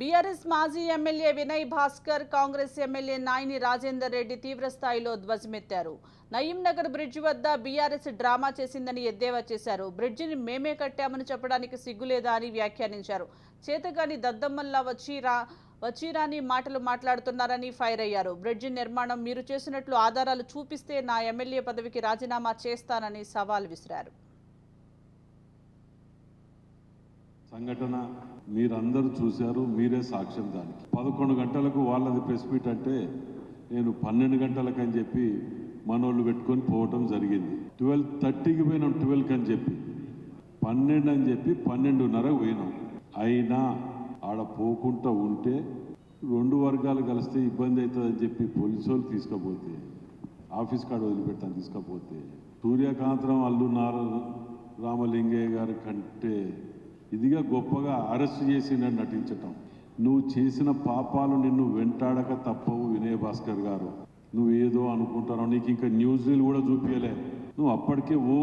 BRS మాజీ MLA Vinay Bhaskar Congress MLA Nayini Rajender Reddy తీవ్రస్థాయిలో ధ్వజమెత్తారు. నయీంనగర్ బ్రిడ్జ్ వద్ద బీఆర్ఎస్ డ్రామా చేసిందని ఎద్దేవా చేశారు. బ్రిడ్జిని మేమే కట్టామని చెప్పడానికి సిగ్గులేదా అని వ్యాఖ్యానించారు. చేతగాని దద్దమ్మల్లా వచ్చి రా వచ్చిరాని మాటలు మాట్లాడుతున్నారని ఫైర్ అయ్యారు. బ్రిడ్జి నిర్మాణం మీరు చేసినట్లు ఆధారాలు చూపిస్తే నా ఎమ్మెల్యే పదవికి రాజీనామా చేస్తానని సవాల్ విసిరారు. సంఘటన మీరందరూ చూశారు మీరే సాక్ష్యం దానికి. పదకొండు గంటలకు వాళ్ళది ప్రెస్ మీట్ అంటే నేను పన్నెండు గంటలకు అని చెప్పి మనోళ్ళు పెట్టుకొని పోవటం జరిగింది. ట్వెల్వ్ థర్టీకి పోయినాం ట్వెల్వ్కి అని చెప్పి. పన్నెండు అని చెప్పి పన్నెండున్నరకు పోయినాం. అయినా ఆడ పోకుండా ఉంటే రెండు వర్గాలు కలిస్తే ఇబ్బంది అవుతుందని చెప్పి పోలీసు వాళ్ళు తీసుకపోతే ఆఫీస్ కాడ వదిలిపెడతాను తీసుకపోతే సూర్యకాంతరం అల్లు నార రామలింగయ్య గారి కంటే ఇదిగా గొప్పగా అరెస్ట్ చేసి నన్ను నటించటం. నువ్వు చేసిన పాపాలు నిన్ను వెంటాడక తప్పవు వినయ భాస్కర్ గారు. నువ్వు ఏదో అనుకుంటావు నీకు ఇంకా న్యూస్ రీల్ కూడా చూపించలే నువ్వు అప్పటికే ఓ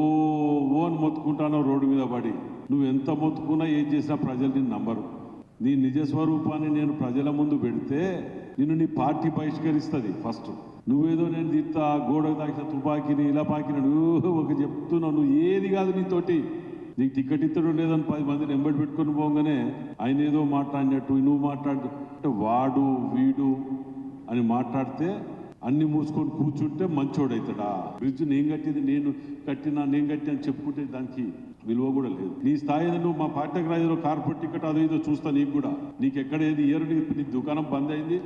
ఓ అని మొత్తుకుంటానో రోడ్డు మీద పడి. నువ్వు ఎంత మొత్తుకున్నా ఏం చేసినా ప్రజలు నిన్ను నమ్మరు. నీ నిజ స్వరూపాన్ని నేను ప్రజల ముందు పెడితే నిన్ను నీ పార్టీ బహిష్కరిస్తుంది ఫస్ట్. నువ్వేదో నేను తీస్తా గోడకు తాకిన తుపాకీని ఇలా పాకినాడు ఒక చెప్తున్నావు నువ్వు ఏది కాదు నీతోటి నీకు టికెట్ ఇత్తడు లేదని పది మందిని ఎంబడి పెట్టుకొని పోగానే ఆయన ఏదో మాట్లాడినట్టు నువ్వు మాట్లాడు అంటే వాడు వీడు అని మాట్లాడితే అన్ని మూసుకొని కూర్చుంటే మంచోడవుతాడా బ్రిడ్జ్ నేను కట్టింది నేను కట్టినా నేను కట్టి అని చెప్పుకుంటే దానికి విలువ కూడా లేదు. నీ స్థాయి నువ్వు మా పార్టీకి రాజులో కార్పొరేట్ టికెట్ అదో ఇదో చూస్తా నీకు కూడా. నీకు ఎక్కడ ఏది ఇయర్ నీ దుకాణం బంద్ అయింది.